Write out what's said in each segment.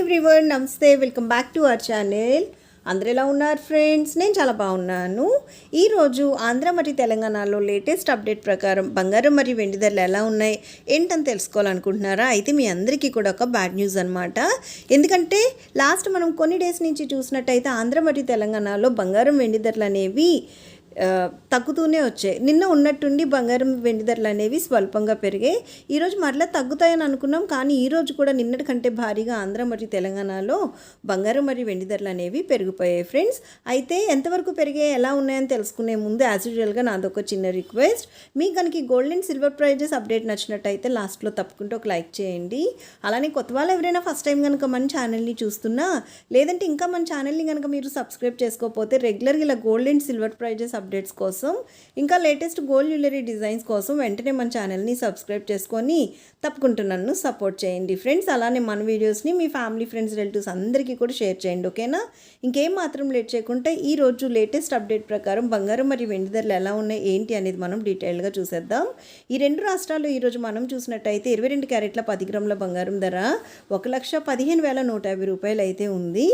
Everyone namaste welcome back to our channel అందరు ఎలా ఉన్నారు ఫ్రెండ్స్ నేను చాలా బాగున్నాను. ఈరోజు ఆంధ్ర మరియు తెలంగాణలో లేటెస్ట్ అప్డేట్ ప్రకారం బంగారం మరియు వెండి ధరలు ఎలా ఉన్నాయి ఏంటని తెలుసుకోవాలనుకుంటున్నారా? అయితే మీ అందరికీ కూడా ఒక బ్యాడ్ న్యూస్ అనమాట ఎందుకంటే లాస్ట్ మనం కొన్ని డేస్ నుంచి చూసినట్టయితే ఆంధ్ర మరియు తెలంగాణలో బంగారం వెండి ధరలు అనేవి తగ్గుతూనే వచ్చాయి. నిన్న ఉన్నట్టుండి బంగారం వెండి ధరలు అనేవి స్వల్పంగా పెరిగాయి. ఈరోజు మరలా తగ్గుతాయని అనుకున్నాం. కానీ ఈరోజు కూడా నిన్నటి కంటే భారీగా ఆంధ్ర మరియు తెలంగాణలో బంగారం మరియు వెండి ధరలు అనేవి పెరిగిపోయాయి ఫ్రెండ్స్. అయితే ఎంతవరకు పెరిగాయి ఎలా ఉన్నాయని తెలుసుకునే ముందు యాజ్ యూజువల్గా నాదొక చిన్న రిక్వెస్ట్. మీకు కనుక gold and silver prizes update నచ్చినట్టయితే లాస్ట్లో తప్పకుండా ఒక లైక్ చేయండి. అలానే కొత్త వాళ్ళు ఎవరైనా ఫస్ట్ టైం కనుక మన ఛానల్ని చూస్తున్నా లేదంటే ఇంకా మన ఛానల్ని కనుక మీరు సబ్స్క్రైబ్ చేసుకోకపోతే రెగ్యులర్గా ఇలా gold and silver prizes updates కోసం. ఇంకా లేటెస్ట్ గోల్డ్ జ్యువెలరీ డిజైన్స్ కోసం వెంటనే మన ఛానల్ని సబ్స్క్రైబ్ చేసుకొని తప్పకుండా నన్ను సపోర్ట్ చేయండి. ఫ్రెండ్స్ అలానే మన వీడియోస్ని మీ ఫ్యామిలీ ఫ్రెండ్స్ రిలేటివ్స్ అందరికీ కూడా షేర్ చేయండి ఓకేనా? ఇంకేం మాత్రం లేట్ చేయకుండా ఈ రోజు లేటెస్ట్ అప్డేట్ ప్రకారం బంగారం మరియు వెండి ధరలు ఎలా ఉన్నాయి ఏంటి అనేది మనం డీటెయిల్గా చూసేద్దాం. ఈ రెండు రాష్ట్రాల్లో ఈరోజు మనం చూసినట్టయితే ఇరవై రెండు క్యారెట్ల పది గ్రాముల బంగారం ధర ఒక లక్ష పదిహేను వేల నూట యాభై రూపాయలు అయితే ఉంది.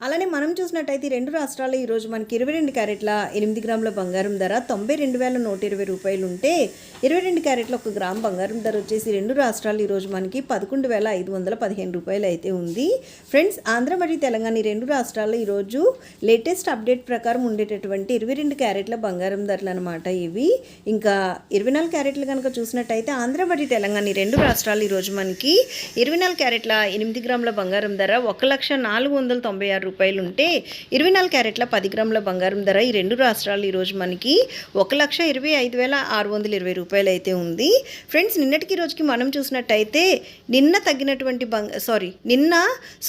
అలానే మనం చూసినట్టయితే రెండు రాష్ట్రాల్లో ఈరోజు మనకి ఇరవై రెండు క్యారెట్ల ఎనిమిది గ్రాముల బంగారం ధర తొంభై రెండు వేల నూట ఇరవై రూపాయలు ఉంటే ఇరవై రెండు క్యారెట్ల ఒక గ్రామ్ బంగారం ధర వచ్చేసి రెండు రాష్ట్రాలు ఈరోజు మనకి పదకొండు వేల ఐదు వందల పదిహేను రూపాయలు అయితే ఉంది. ఫ్రెండ్స్ ఆంధ్ర మరియు తెలంగాణ ఈ రెండు రాష్ట్రాల్లో ఈరోజు లేటెస్ట్ అప్డేట్ ప్రకారం ఉండేటటువంటి ఇరవై రెండు క్యారెట్ల బంగారం ధరలు అనమాట ఇవి. ఇంకా ఇరవై నాలుగు క్యారెట్లు కనుక చూసినట్టయితే ఆంధ్ర మరియు తెలంగాణ ఈ రెండు రాష్ట్రాలు ఈరోజు మనకి ఇరవై నాలుగు క్యారెట్ల ఎనిమిది గ్రాముల బంగారం ధర ఒక లక్ష నాలుగు వందల తొంభై ఆరు రూపాయలు ఉంటే ఇరవై నాలుగు క్యారెట్ల పది గ్రాముల బంగారం ధర ఈ రెండు రాష్ట్రాలు ఈరోజు మనకి ఒక లక్ష ఇరవై ఐదు వేల ఆరు వందల ఇరవై రూపాయలు అయితే ఉంది. ఫ్రెండ్స్ నిన్నటికి రోజుకి మనం చూసినట్టయితే నిన్న తగ్గినటువంటి బంగ సారీ నిన్న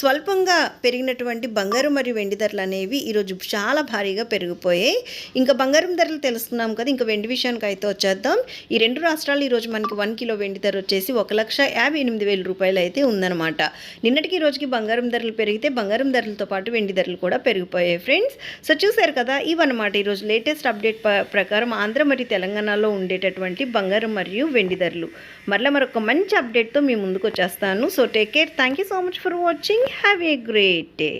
స్వల్పంగా పెరిగినటువంటి బంగారం మరియు వెండి ధరలు అనేవి ఈరోజు చాలా భారీగా పెరిగిపోయాయి. ఇంకా బంగారం ధరలు తెలుస్తున్నాం కదా ఇంకా వెండి విషయానికి అయితే వచ్చేద్దాం. ఈ రెండు రాష్ట్రాలు ఈరోజు మనకి వన్ కిలో వెండి ధర వచ్చేసి ఒక లక్ష యాభై ఎనిమిది వేల రూపాయలు అయితే ఉందన్నమాట. నిన్నటికి ఈ రోజుకి బంగారం ధరలు పెరిగితే బంగారం ధరలతో పాటు వెండి ధరలు కూడా పెరిగిపోయాయి ఫ్రెండ్స్ సో చూసారు కదా ఇవన్నమాట ఈరోజు లేటెస్ట్ అప్డేట్ ప్రకారం ఆంధ్ర మరియు తెలంగాణలో ఉండేటటువంటి బంగారం మరియు వెండి ధరలు. మరలా మరొక మంచి అప్డేట్తో మీ ముందుకు వచ్చేస్తాను. So take care thank you so much for watching have a great day